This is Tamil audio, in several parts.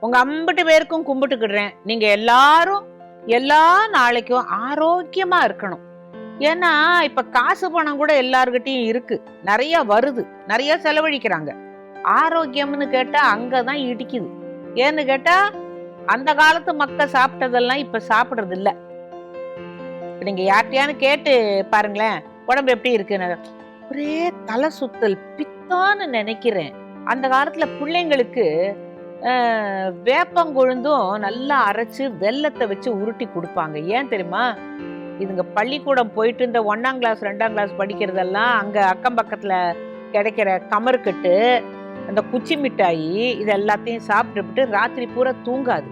உங்க அம்பிட்டு பேருக்கும் கும்பிட்டுக்கிடுறேன். நீங்க எல்லாரும் எல்லா நாளைக்கும் ஆரோக்கியமா இருக்கணும். ஏன்னா இப்ப காசு பணம் கூட எல்லார்கிட்டயும் இருக்கு. நிறைய வருது. நிறைய செலவழிக்கிறாங்க. ஆரோக்கியம்னு கேட்டா அங்கதான் இடிக்குது. ஏன்னு கேட்டா அந்த காலத்து மக்கள் சாப்பிட்டதெல்லாம் இப்ப சாப்பிடுறது இல்ல நீங்க யார்கிட்டயான்னு கேட்டு பாருங்களேன் உடம்பு எப்படி இருக்குன்னு. ஒரே தலை சுத்தல் பித்தான்னு நினைக்கிறேன். அந்த காலத்துல பிள்ளைங்களுக்கு வேப்பங்கொழுந்தும் நல்லா அரைச்சு வெல்லத்தை வச்சு உருட்டி கொடுப்பாங்க. ஏன் தெரியுமா? இதுங்க பள்ளிக்கூடம் போயிட்டு இந்த ஒன்றாம் கிளாஸ் ரெண்டாம் கிளாஸ் படிக்கிறதெல்லாம் அங்கே அக்கம் பக்கத்தில் கிடைக்கிற கமருக்கட்டு அந்த குச்சி மிட்டாயி இது எல்லாத்தையும் சாப்பிட்டுவிட்டு ராத்திரி பூரா தூங்காது.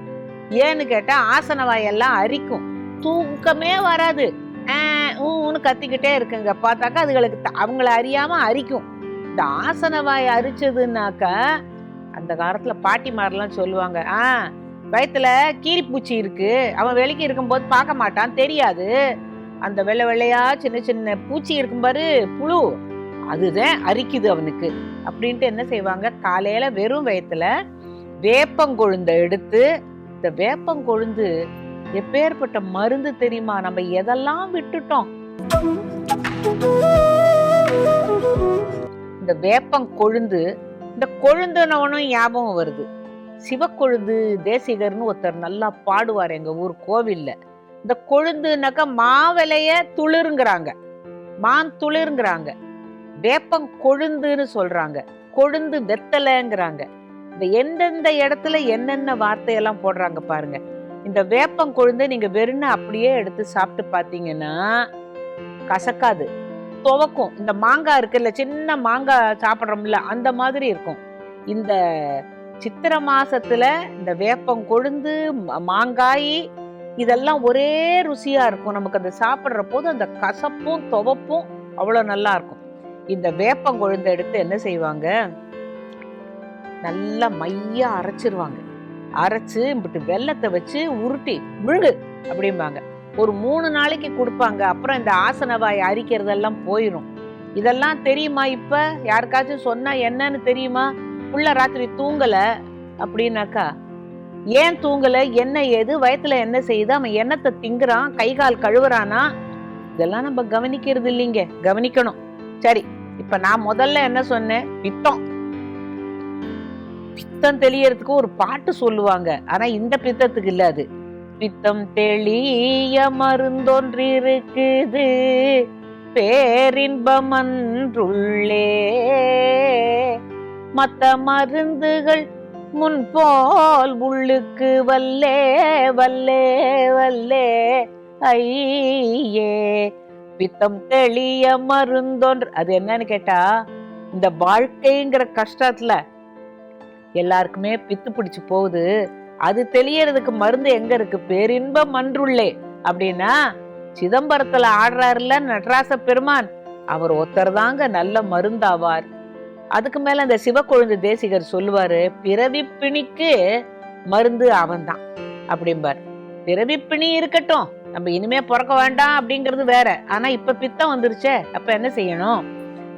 ஏன்னு கேட்டால் ஆசன வாயெல்லாம் அரிக்கும். தூக்கமே வராது. ஊன்னு கத்திக்கிட்டே இருக்குங்க. பார்த்தாக்கா அதுகளுக்கு த- அவங்கள அறியாமல் அரிக்கும். இந்த ஆசன வாய் அரிச்சதுன்னாக்கா அந்த காலத்தில் பாட்டிமாரெலாம் சொல்லுவாங்க ஆ வயத்தில் கீரிப்பூச்சி இருக்கு. அவன் வெளிக்கு இருக்கும்போது பார்க்க மாட்டான் தெரியாது. அந்த வெள்ளை வெள்ளையா சின்ன சின்ன பூச்சி இருக்கும் பாரு புழு. அதுதான் அரிக்குது அவனுக்கு. அப்படின்ட்டு என்ன செய்வாங்க காலையில வெறும் வயத்துல வேப்பங்கொழுந்த எடுத்து இந்த வேப்பங்கொழுந்து எப்பேற்பட்ட மருந்து தெரியுமா? நம்ம எதெல்லாம் விட்டுட்டோம்? இந்த வேப்பங்கொழுந்து இந்த கொழுந்துனவனும் ஞாபகம் வருது. சிவக்கொழுந்து தேசிகர்னு ஒருத்தர் நல்லா பாடுவார் எங்க ஊர் கோவில்ல. இந்த கொழுந்துனாக்கா மாவிலைய துளிருங்கிறாங்க. மான் துளிருங்கிறாங்க. வேப்பம் கொழுந்துன்னு சொல்றாங்க. கொழுந்து வெத்தலைங்கிறாங்க. இந்த எந்தெந்த இடத்துல என்னென்ன வார்த்தையெல்லாம் போடுறாங்க பாருங்க. இந்த வேப்பம் கொழுந்து நீங்க வெறும் அப்படியே எடுத்து சாப்பிட்டு பாத்தீங்கன்னா கசக்காது. துவக்கும். இந்த மாங்காய் இருக்குல்ல சின்ன மாங்காய் சாப்பிட்றோம்ல அந்த மாதிரி இருக்கும். இந்த சித்திரை மாசத்துல இந்த வேப்பம் கொழுந்து மாங்காய் இதெல்லாம் ஒரே ருசியா இருக்கும். நமக்கு அந்த சாப்பிட்ற போது அந்த கசப்பும் துவப்பும் அவ்வளோ நல்லா இருக்கும். இந்த வேப்பங்கொழுந்தை எடுத்து என்ன செய்வாங்க? நல்லா மையா அரைச்சிருவாங்க. அரைச்சு இப்படி வெல்லத்தை வச்சு உருட்டி முழுகு அப்படிம்பாங்க. ஒரு மூணு நாளைக்கு கொடுப்பாங்க. அப்புறம் இந்த ஆசனவாய் அரிக்கிறதெல்லாம் போயிடும் இதெல்லாம் தெரியுமா இப்ப? யாருக்காச்சும் சொன்னா என்னன்னு தெரியுமா? புள்ள ராத்திரி தூங்கல அப்படின்னாக்கா ஏன் தூங்கல? என்ன ஏது? வயத்துல என்ன செய்யுது அவன் என்னத்தை திங்குறான்? கை கால் கழுவுறானா? இதெல்லாம் நம்ம கவனிக்கிறது இல்லைங்க. கவனிக்கணும். சரி இப்ப நான் முதல்ல என்ன சொன்னேன்? பித்தம். பித்தம் தெளியறதுக்கு ஒரு பாட்டு சொல்லுவாங்க. ஆனா இந்த பித்தத்துக்கு இல்ல அது. பித்தம் தெளிய மருந்தொன்றிருக்குது. பேரின்பம் அன்றுள்ளே மத்த மருந்துகள் முன்போல் உள்ளுக்கு வல்லே வல்லே வல்லே. ஐயே பித்தம் தெளிய மருந்தொன்று. அது என்னன்னு கேட்டா இந்த வாழ்க்கைங்கிற கஷ்டத்துல எல்லாருக்குமே பித்து பிடிச்சு போகுது. அது தெளியறதுக்கு மருந்து எங்க இருக்கு? பேரின்பம் அன்றுள்ளே. அப்படின்னா சிதம்பரத்துல ஆடுறாருல நடராச பெருமான்? அவர் ஒருத்தர் தாங்க நல்ல மருந்தாவார். அதுக்கு மேல அந்த சிவக்கொழுந்து தேசிகர் சொல்லுவாரு பிறவி பிணிக்கு மருந்து அவன்தான் அப்படிம்பார். பிறவி பிணி இருக்கட்டும். நம்ம இனிமே பிறக்க வேண்டாம் அப்படிங்கிறது வேற. ஆனா இப்ப பித்தம் வந்துருச்சே. அப்ப என்ன செய்யணும்?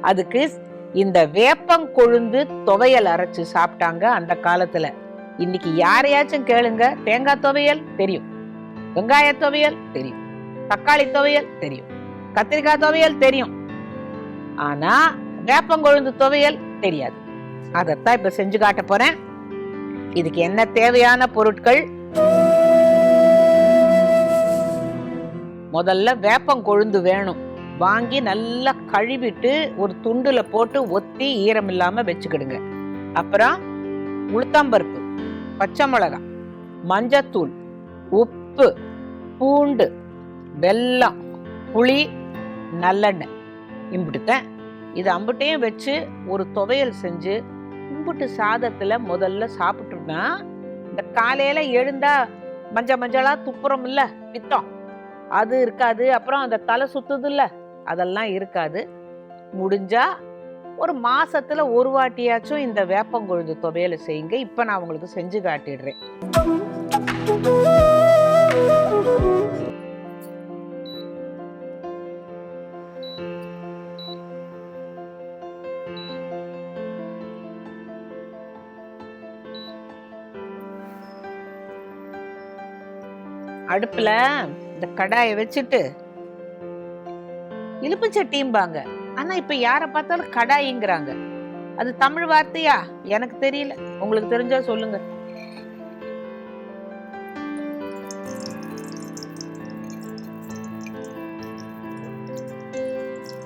அதுக்கு இந்த வேப்பங்கொழுந்து துவையல் அரைச்சு சாப்பிட்டாங்க அந்த காலத்துல. இன்னைக்கு யாரையாச்சும் கேளுங்க. தேங்காய் துவையல் தெரியும். வெங்காய துவையல் தெரியும். தக்காளி துவையல் தெரியும். கத்திரிக்காய் துவையல் தெரியும். ஆனா வேப்பங்கொழுந்து துவையல் தெரியாது. அதைத்தான் இப்ப செஞ்சு காட்ட போறேன். இதுக்கு என்ன தேவையான பொருட்கள்? முதல்ல வேப்பங்கொழுந்து வேணும். வாங்கி நல்லா கழுவிட்டு ஒரு துண்டுல போட்டு ஒத்தி ஈரம் இல்லாம வச்சுக்கிடுங்க. அப்புறம் உளுத்தம்பருப்பு. பச்சை மிளகாய் மஞ்சத்தூள் உப்பு பூண்டு வெல்லம் புளி நல்லெண்ணெய். இம்பிட்டுத்தேன். இது அம்புட்டையும் வச்சு ஒரு துவையல் செஞ்சு இம்பிட்டு சாதத்தில் முதல்ல சாப்பிட்டோம்னா இந்த காலையில் எழுந்தா மஞ்சள் மஞ்சளாக துப்புறம் இல்லை பித்தம். அது இருக்காது. அப்புறம் அந்த தலை சுத்துது இல்லை அதெல்லாம் இருக்காது. முடிஞ்சால் ஒரு மாசத்துல ஒரு வாட்டியாச்சும் இந்த வேப்பங்கொழுந்து துவையலை செய்யுங்க. இப்ப நான் உங்களுக்கு செஞ்சு காட்டிடுறேன். அடுப்புல இந்த கடாயை வச்சுட்டு இழுப்பு சட்டியும்பாங்க ஆனா இப்ப யார பார்த்தாலும் கடாயிங்கிறாங்க. அது தமிழ் வார்த்தையா? எனக்கு தெரியல. உங்களுக்கு தெரிஞ்சா சொல்லுங்க.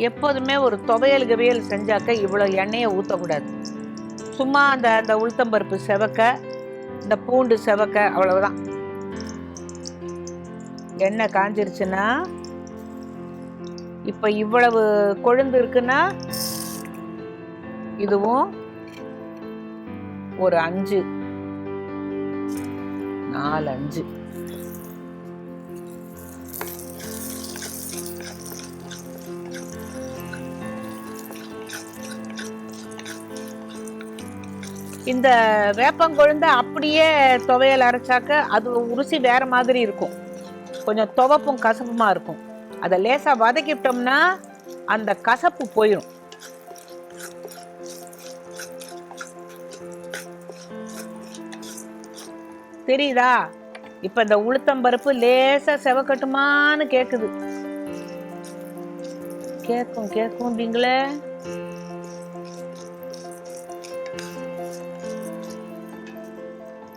எப்போதுமே ஒரு துவையல் கவியல் செஞ்சாக்க இவ்வளோ எண்ணெயை ஊற்றக்கூடாது சும்மா அந்த அந்த உளுத்தம்பருப்பு செவக்க இந்த பூண்டு செவக்க அவ்வளவுதான். எண்ணெய் காஞ்சிருச்சுன்னா இப்போ இவ்வளவு கொழுந்து இருக்குன்னா இதுவும் ஒரு அஞ்சு. நாலு அஞ்சு. இந்த வேப்பங்கொழுந்த அப்படியே துவையல் அரைச்சாக்க அது உருசி வேற மாதிரி இருக்கும். கொஞ்சம் துவப்பும் கசப்புமா இருக்கும். அதை லேசா வதக்கிட்டோம்னா அந்த கசப்பு போயிடும் தெரியுதா? இப்ப இந்த உளுத்தம்பருப்பு லேசா செவக்கட்டுமான்னு கேக்குது. கேக்கும் கேக்கும் அப்படிங்களே?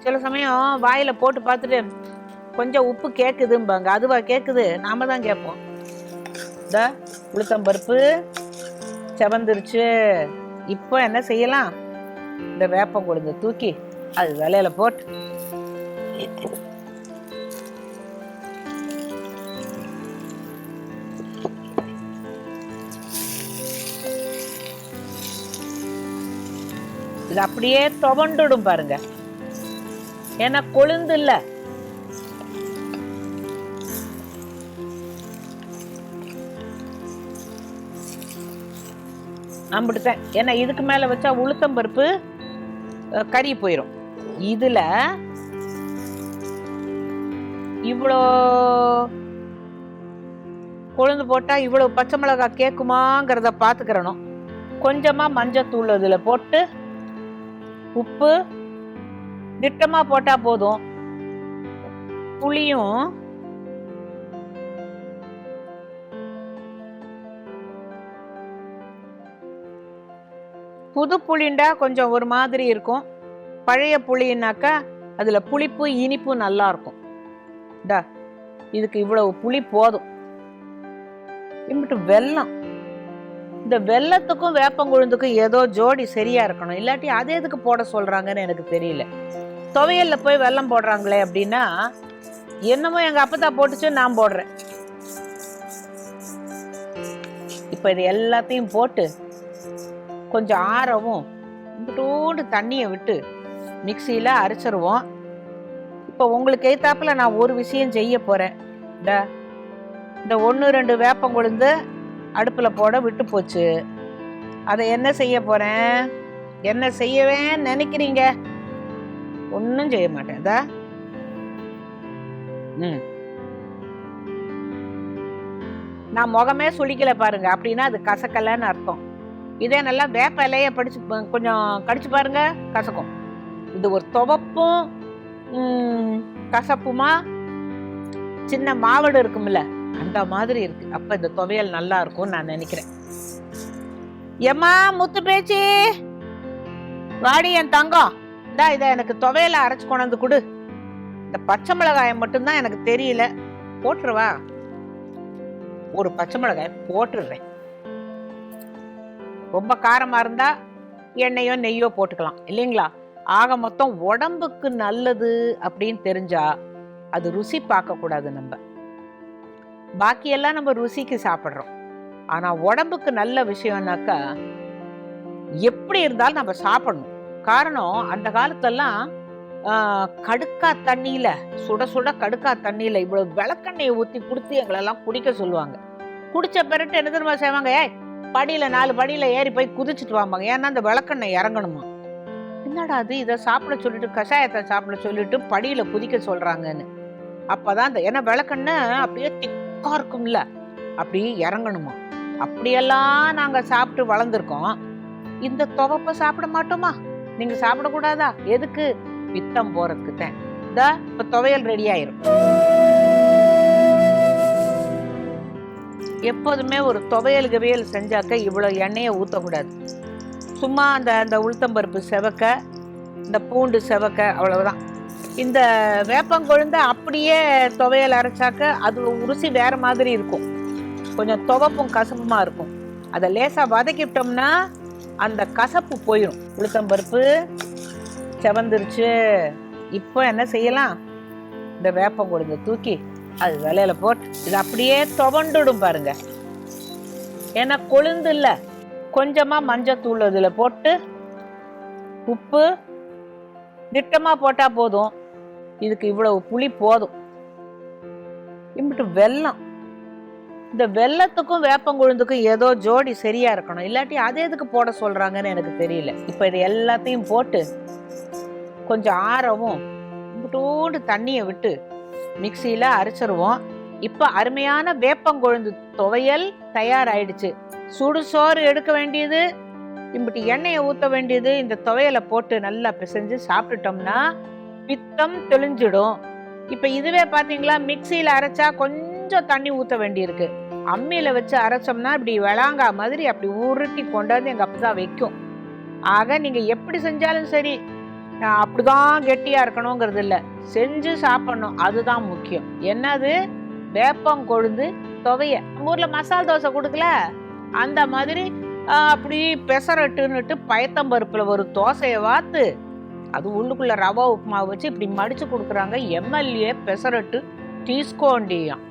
சில சமயம் வாயில போட்டு பார்த்துட்டு கொஞ்சம் உப்பு கேக்குதும்பாங்க. அதுவா கேக்குது? நாம தான் கேட்போம் இந்த உளுத்தம்பருப்பு செவந்துருச்சு. இப்போ என்ன செய்யலாம்? இந்த வேப்பம் கொடுங்க தூக்கி அது விலையில போட்டு இது அப்படியே துவண்டுடும் பாருங்க. ஏன்னா கொழுந்து இல்லை. நம்பிட்டுட்டேன் ஏன்னா இதுக்கு மேலே வச்சா உளுத்தம் பருப்பு கறி போயிடும் இதில் இவ்வளோ கொழுந்து போட்டால் இவ்வளோ பச்சை மிளகாய் கேட்குமாங்கிறத பார்த்துக்கிறணும் கொஞ்சமாக மஞ்சத்தூள் இதில் போட்டு உப்பு திட்டமாக போட்டால் போதும். புளியும் புது புளிண்டா கொஞ்சம் ஒரு மாதிரி இருக்கும். பழைய புளின்னாக்கா அதில் புளிப்பு இனிப்பு நல்லா இருக்கும். டா இதுக்கு இவ்வளவு புளி போதும். இம்பிட்டு வெல்லம். இந்த வெல்லத்துக்கும் வேப்பங்குழுந்துக்கும் ஏதோ ஜோடி சரியா இருக்கணும். இல்லாட்டி அது எதுக்கு போட சொல்றாங்கன்னு எனக்கு தெரியல. துவையல்ல போய் வெல்லம் போடுறாங்களே அப்படின்னா என்னமோ எங்க அப்பத்தா போட்டுச்சு நான் போடுறேன். இப்ப இது எல்லாத்தையும் போட்டு கொஞ்சம் ஆறவும் இம்பிட்டோண்டு தண்ணியை விட்டு மிக்சியில் அரைச்சிருவோம். இப்போ உங்களுக்கு ஏத்தாப்பில் நான் ஒரு விஷயம் செய்ய போகிறேன் இந்த இந்த ஒன்று ரெண்டு வேப்பம் கொழுந்து அடுப்பில் போட விட்டு போச்சு. அதை என்ன செய்ய போகிறேன் என்ன செய்யவே நினைக்கிறீங்க? ஒன்றும் செய்ய மாட்டேன். இதா ம். நான் முகமே சுழிக்கலை பாருங்க. அப்படின்னா அது கசக்கலைன்னு அர்த்தம். இதே நல்லா வேப்ப இலைய படிச்சு கொஞ்சம் கடிச்சு பாருங்க கசக்கும். இது ஒரு துவப்பும் கசப்புமா? சின்ன மாவடு இருக்கும்ல அந்த மாதிரி இருக்கு. அப்ப இந்த துவையல் நல்லா இருக்கும் நான் நினைக்கிறேன். எம்மா முத்து பேச்சி? வாடி என் தங்கம். இந்தா இதை எனக்கு துவையல அரைச்சு கொண்டாந்து கொடு. இந்த பச்சை மிளகாயை மட்டும்தான் எனக்கு தெரியல. போட்டுருவா. ஒரு பச்சை மிளகாய் போட்டுடுறேன். ரொம்ப காரமாக இருந்தால் எண்ணெயோ நெய்யோ போட்டுக்கலாம். இல்லைங்களா? ஆக மொத்தம் உடம்புக்கு நல்லது அப்படின்னு தெரிஞ்சா அது ருசி பார்க்கக்கூடாது நம்ம. பாக்கியெல்லாம் நம்ம ருசிக்கு சாப்பிட்றோம். ஆனால் உடம்புக்கு நல்ல விஷயம்னாக்கா எப்படி இருந்தாலும் நம்ம சாப்பிடணும். காரணம் அந்த காலத்தெல்லாம் கடுக்கா தண்ணியில சுட சுட கடுக்கா தண்ணியில் இவ்வளோ விளக்கெண்ணெயை ஊற்றி கொடுத்து எங்களெல்லாம் குடிக்க சொல்லுவாங்க. குடிச்ச பிறகு என்ன தெரியுமா செய்வாங்க? ஏய் படியில் நாலு படியில் ஏறி போய் குதிச்சுட்டு வாம்பாங்க. ஏன்னா அந்த விளக்கெண்ணெய் இறங்கணுமா? என்னடா அது? இதை சாப்பிட சொல்லிட்டு கஷாயத்தை சாப்பிட சொல்லிட்டு படியில் குதிக்க சொல்கிறாங்கன்னு அப்போ தான் அந்த ஏன்னா விளக்கெண்ணெய் அப்படியே திக்காக இருக்கும்ல. அப்படியே இறங்கணுமா? அப்படியெல்லாம் நாங்கள் சாப்பிட்டு வளர்ந்துருக்கோம். இந்த துவப்பை சாப்பிட மாட்டோமா? நீங்கள் சாப்பிடக்கூடாதா? எதுக்கு? பித்தம் போகிறதுக்கு தான் இந்த இப்போ துவையல் ரெடி ஆயிரும். எப்போதுமே ஒரு துவையல் கவியல் செஞ்சாக்க இவ்வளோ எண்ணெயை ஊற்றக்கூடாது சும்மா அந்த அந்த உளுத்தம்பருப்பு செவக்க இந்த பூண்டு செவக்க அவ்வளவுதான். இந்த வேப்பங்கொழுந்த அப்படியே துவையல் அரைச்சாக்க அது ருசி வேறு மாதிரி இருக்கும். கொஞ்சம் துவப்பும் கசப்புமாக இருக்கும். அதை லேசாக வதக்கிட்டோம்னா அந்த கசப்பு போயிடும் உளுத்தம்பருப்பு செவந்துருச்சு. இப்போ என்ன செய்யலாம்? இந்த வேப்பங்கொழுந்த தூக்கி அது விலையில போட்டு இது அப்படியே துவண்டுடும் பாருங்க. ஏன்னா கொழுந்து இல்லை. கொஞ்சமாக மஞ்சத்தூள் அதில் போட்டு உப்பு திட்டமாக போட்டால் போதும். இதுக்கு இவ்வளவு புளி போதும். இம்பிட்டு வெல்லம். இந்த வெல்லத்துக்கும் வேப்பங்குழுந்துக்கும் ஏதோ ஜோடி சரியா இருக்கணும். இல்லாட்டி அது எதுக்கு போட சொல்றாங்கன்னு எனக்கு தெரியல. இப்போ இது எல்லாத்தையும் போட்டு கொஞ்சம் ஆறவும் இம்பிட்டோண்டு தண்ணியை விட்டு மிக்சியில் அரைச்சிருவோம். இப்போ அருமையான வேப்பங்கொழுந்து துவையல் தயாராயிடுச்சு. சுடு சோறு எடுக்க வேண்டியது இம்பிட்டு எண்ணெயை ஊற்ற வேண்டியது இந்த துவையலை போட்டு நல்லா பிசைஞ்சு சாப்பிட்டுட்டோம்னா பித்தம் தெளிஞ்சிடும். இப்போ இதுவே பார்த்தீங்களா மிக்சியில் அரைச்சா கொஞ்சம் தண்ணி ஊற்ற வேண்டியிருக்கு. அம்மியில் வச்சு அரைச்சோம்னா இப்படி விளாங்கா மாதிரி அப்படி உருட்டி கொண்டாந்து எங்கள் அப்பா தான் வைக்கும். ஆக நீங்கள் எப்படி செஞ்சாலும் சரி நான் அப்படிதான் கெட்டியாக இருக்கணுங்கிறது இல்லை செஞ்சு சாப்பிடணும். அதுதான் முக்கியம். என்னது? வேப்பம் கொழுந்து துவைய ஊரில் மசால் தோசை கொடுக்கல? அந்த மாதிரி அப்படி பெசரட்டுன்னுட்டு பயத்தம்பருப்பில் ஒரு தோசையை வாத்து அது உள்ளுக்குள்ளே ரவா உப்புமாவை வச்சு இப்படி மடித்து கொடுக்குறாங்க. எம்எல்ஏ பெசரட்டு தீஸ்கோண்டியான்